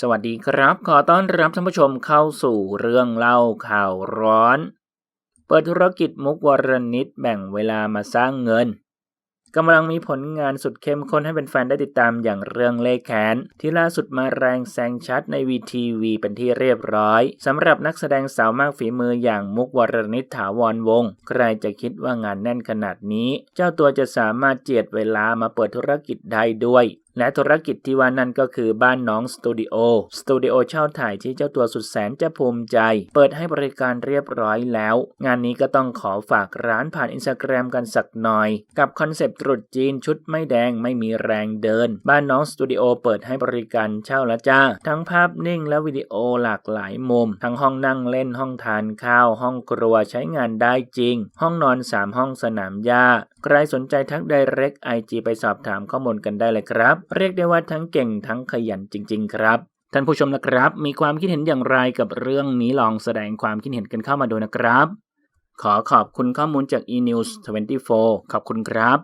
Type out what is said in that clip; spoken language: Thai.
สวัสดีครับ ขอต้อนรับท่านผู้ชมเข้าสู่เรื่องเล่าข่าวร้อน เปิดธุรกิจมุกวรนิตแบ่งเวลามาสร้างเงินกำลังมีผลงานสุดเข้มข้นให้เป็นแฟนได้ติดตามอย่างเรื่องเลขแขน ที่ล่าสุดมาแรงแซงชัดในวีทีวีเป็นที่เรียบร้อยสำหรับนักแสดงสาวมากฝีมืออย่างมุกวรนิตถาวรวงศ์ใครจะคิดว่างานแน่นขนาดนี้ เจ้าตัวจะสามารถเจียดเวลามาเปิดธุรกิจได้ด้วย และธุรกิจที่ว่านั่นก็คือบ้านน้องสตูดิโอ สตูดิโอเช่าถ่ายที่เจ้าตัวสุดแสนจะภูมิใจ เปิดให้บริการเรียบร้อยแล้ว งานนี้ก็ต้องขอฝากร้านผ่านอินสตาแกรมกันสักหน่อย กับคอนเซปต์ตรุษจีนชุดไม่แดงไม่มีแรงเดิน บ้านน้องสตูดิโอเปิดให้บริการเช่าละจ้า ทั้งภาพนิ่งและวิดีโอหลากหลายมุม ทั้งห้องนั่งเล่นห้องทานข้าว ห้องครัวใช้งานได้จริง ห้องนอน 3 ห้องสนามหญ้า ใครสนใจทัก Direct IG ไปสอบถามข้อมูลกันได้เลยครับเรียกได้ว่าทั้งเก่งทั้งขยันจริง ๆ ครับ ท่านผู้ชมนะครับ มีความคิดเห็นอย่างไรกับเรื่องนี้ลองแสดงความคิดเห็นกันเข้ามาดูนะครับ ขอขอบคุณข้อมูลจาก eNews 24 ขอบคุณครับ